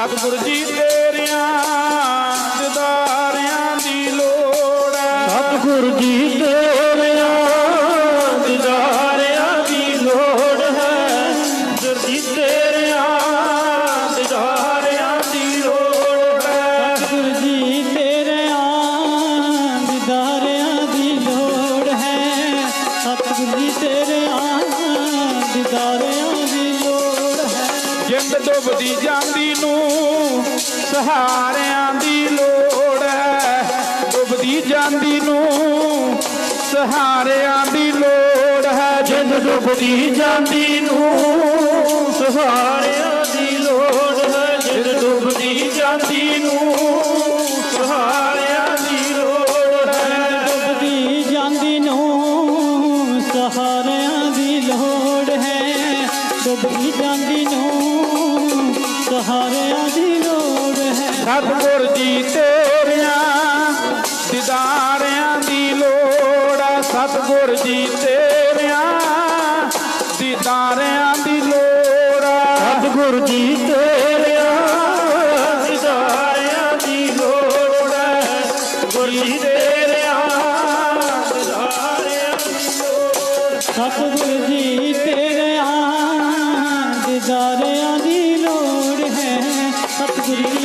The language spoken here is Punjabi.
ਸਤਿਗੁਰ ਜੀ ਤੇਰਿਆਂ, ਦਿਦਾਰਿਆਂ ਦੀ ਲੋੜ ਹੈ। ਸਤਿਗੁਰ ਜੀ ਤੇਰਿਆਂ, ਦਿਦਾਰਿਆਂ ਦੀ ਲੋੜ ਹੈ। ਜੀ ਤੇਰਿਆਂ, ਦਿਦਾਰਿਆਂ ਦੀ ਲੋੜ ਹੈ। ਸਤਿਗੁਰ ਜੀ ਤੇਰਿਆਂ, ਦਿਦਾਰਿਆਂ ਦੀ ਲੋੜ ਹੈ। ਸਤਿਗੁਰ ਜੀ ਤੇਰਿਆਂ, ਦਿਦਾਰਿਆਂ ਜਿੰਦ ਡੁੱਬਦੀ ਜਾਂਦੀ ਨੂੰ, ਸਹਾਰਿਆਂ ਦੀ ਲੋੜ ਹੈ। ਡੁੱਬਦੀ ਜਾਂਦੀ ਨੂੰ, ਸਹਾਰਿਆਂ ਦੀ ਲੋੜ ਹੈ। ਜਿੰਦ ਡੁੱਬਦੀ ਜਾਂਦੀ ਨੂੰ, ਸਹਾਰਿਆਂ ਦੀ ਲੋੜ ਹੈ। ਜਿੰਦ ਡੁੱਬਦੀ ਜਾਂਦੀ ਨੂੰ, ਸਹਾਰਿਆਂ ਦੀ ਲੋੜ ਹੈ। ਡੁੱਬਦੀ ਜਾਂਦੀ ਨੂੰ, ਸਹਾਰਿਆਂ ਦੀ ਲੋੜ ਹੈ। ਡੁੱਬਦੀ ਜਾਂਦੀ ਨੂੰ ਸਹਾਰਿਆਂ ਦੀ ਲੋੜ ਹੈ ਸਤਿਗੁਰ ਜੀ ਤੇਰਿਆਂ ਦਿਦਾਰਿਆਂ ਦੀ ਲੋੜ ਹੈ ਸਤਿਗੁਰ ਜੀ ਤੇਰਿਆਂ ਦਿਦਾਰਿਆਂ ਦੀ ਲੋੜ ਹੈ ਸਤਿਗੁਰ ਜੀ ਤੇਰਿਆਂ ਦਿਦਾਰਿਆਂ ਦੀ ਲੋੜ ਹੈ ਗੁਰ ਜੀ ਤੇਰਿਆਂ ਦਿਦਾਰਿਆਂ ਦੀ ਲੋੜ ਸਤਿਗੁਰ ਜੀ ਤੇਰਿਆਂ ਦਿਦਾਰਿਆਂ ਦੀ city.